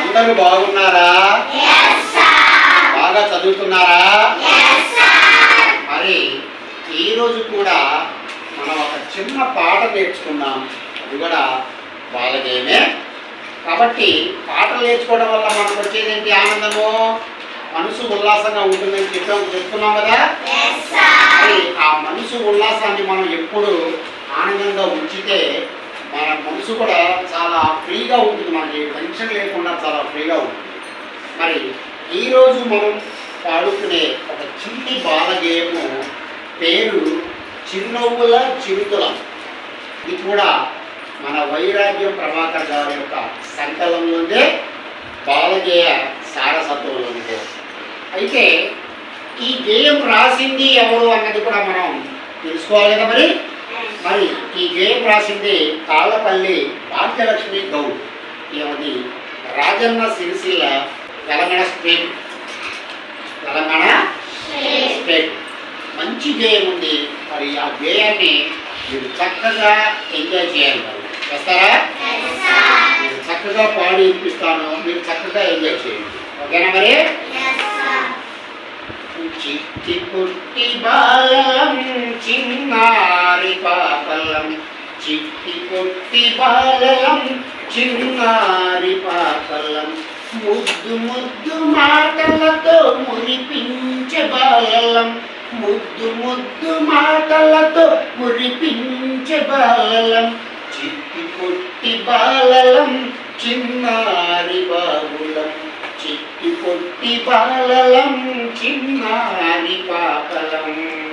అందరూ బాగున్నారా? బాగా చదువుతున్నారా? మరి ఈరోజు కూడా మనం ఒక చిన్న పాట నేర్చుకున్నాం అది కూడా బాలగేమే కాబట్టి పాటలు నేర్చుకోవడం వల్ల మనకు వచ్చేది ఏంటి? ఆనందము మనసు ఉల్లాసంగా ఉంటుందని చెప్పాం చెప్తున్నాం కదా? మరి ఆ మనసు ఉల్లాసాన్ని మనం ఎప్పుడు ఆనందంగా ఉంచితే మన మనసు కూడా చాలా ఫ్రీగా ఉంటుంది మనకి. టెన్షన్ లేకుండా చాలా ఫ్రీగా ఉంటుంది. మరి ఈరోజు మనం పాడుకునే ఒక చిన్ని బాల గేయము పేరు చిరునవ్వుల చిరుతులం. ఇది కూడా మన వైరాగ్యం ప్రభాకర్ గారి యొక్క సంకలంలోనే బాలగేయ ఉంది అయితే ఈ గేయం రాసింది ఎవరు అన్నది కూడా మనం తెలుసుకోవాలి కదా మరి? మరి ఈ గేయం రాసింది తాళ్ళపల్లి భాగ్యలక్ష్మి గౌడ్. ఏమది రాజన్న సిరిసిల్ల తెలంగాణ స్టేట్. తెలంగాణ స్టేట్. మంచి గేయం ఉంది. మరి ఆ గేయాన్ని మీరు చక్కగా ఎంజాయ్ చేయాలి మరి. చేస్తారా? చక్కగా పాడి వినిపిస్తాను మీరు చక్కగా ఎంజాయ్ చేయండి. ఓకేనా మరి? చిట్టి పుట్టి బాలం చిన్నారి పాపలం. చిట్టి పుట్టి బాలం చిన్నారి పాపలం. ముద్దు ముద్దు మాటలతో మురిపించే బాలం. ముద్దు ముద్దు మాటలతో మురిపించే బాలం. చిట్టి పుట్టి బాలలం చిన్నారి బాబులం చిట్టి పొట్టి బాలలం చిన్నారి పాపలం.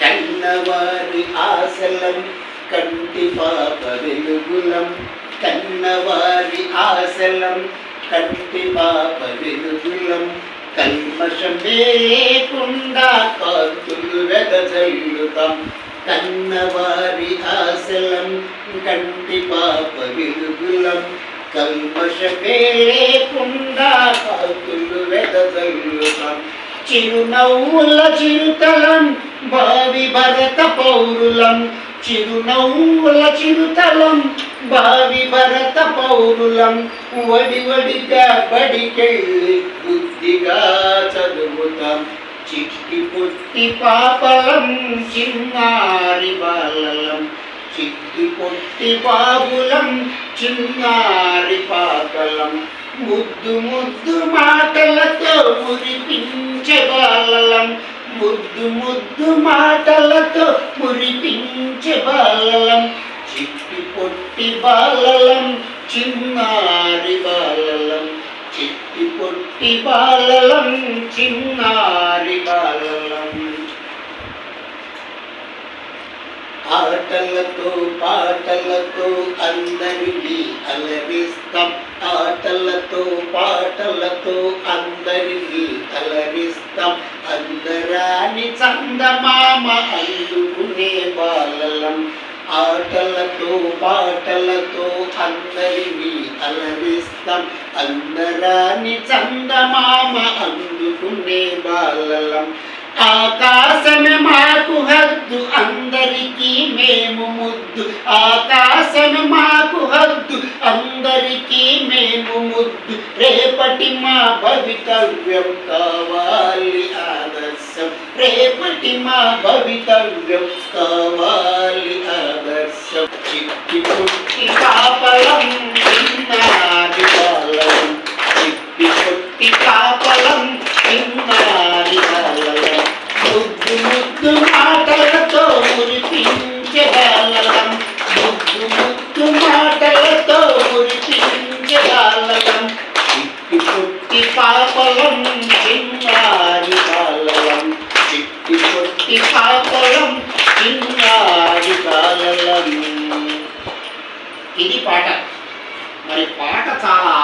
కన్నవారి ఆశలం కంటి పాప వెలుగులం. కన్నవారి ఆశలం కంటి పాప వెలుగులం. కల్మషం లేకుండా కాంతులు వెదజల్లుతాం. కన్నవారి ఆశలం కంటి పాప వెలుగులం కల్మషమే లేకుండా పాతులు వెదజల్లుతాం. చిరునవ్వుల చిరుతలం భావి భరత పౌరులం. చిరునవ్వుల చిరుతలం భావి భరత పౌరులం. వడి వడిగా బడికెళ్ళి బుద్ధిగా చదువుతాం. చిట్టి పుట్టి పాపలం చిన్నా బాలలం చిట్టి పొట్టి బాబులం చిన్నారి పాకలం ముద్దు ముద్దు మాటలతో మురిపించబాలలం ముద్దు ముద్దు మాటలతో మురిపించే బాలలం. చిట్టి పొట్టి బాలలం చిన్నారి బాలలం. చిట్టి పొట్టి బాలలం చిన్నారి బాలలం. ఆటలతో పాటలతో అందరినీ అలరిస్తాం. ఆటలతో పాటలతో అందరినీ అలరిస్తాం. అందరాని చందమామ అందుకునే బాలలం. ఆటలతో పాటలతో అందరినీ అలరిస్తాం. అందరాని చందమామ అందుకునే బాలలం. ఆకాశమే మాకు హద్దు అందరికీ మేము ముద్దు. ఆకాశమే మాకు హద్దు అందరికీ మేము ముద్దు. రేపటి మా భవితవ్యం కావాలి ఆదర్శం. రేపటి మా భవితవ్యం కావాలి ఆదర్శం. చిట్టి పుట్టి పాపలం చిన్నారి పుట్టి పాపలం చిన్నారి ఇది పాట. మరి పాట చాలా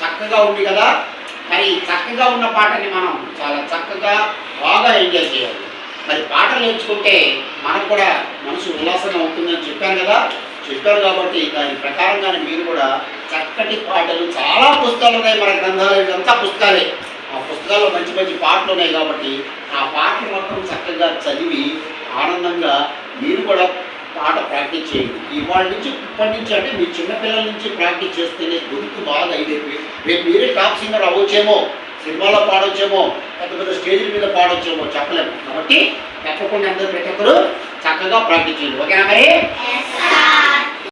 చక్కగా ఉంది కదా? మరి చక్కగా ఉన్న పాటని మనం చాలా చక్కగా బాగా ఎంజాయ్ చేయాలి. మరి పాటలు నేర్చుకుంటే మనకు కూడా మనసు ఉల్లాసంగా ఉంటుందని చెప్పాను కదా? చెప్పారు కాబట్టి దాని ప్రకారంగానే మీరు కూడా చక్కటి పాటలు చాలా పుస్తకాలు ఉన్నాయి మన గ్రంథాలు అంతా పుస్తకాలే. ఆ పుస్తకాల్లో మంచి మంచి పాటలు ఉన్నాయి కాబట్టి ఆ పాటలు మొత్తం చక్కగా చదివి ఆనందంగా మీరు కూడా పాట ప్రాక్టీస్ చేయండి. ఇవాళ నుంచి ఇప్పటి నుంచి అంటే మీ చిన్నపిల్లల నుంచి ప్రాక్టీస్ చేస్తేనే గొంతు బాగా అయిపోయి రేపు మీరే టాప్ సింగర్ అవ్వచ్చేమో సినిమాలో పాడొచ్చేమో పెద్ద పెద్ద స్టేజీల మీద పాడొచ్చేమో చెప్పలేము. కాబట్టి తప్పకుండా అందరూ ప్రతి ఒక్కరు చక్కగా ప్రాక్టీస్ చేయండి. ఓకేనా మరి?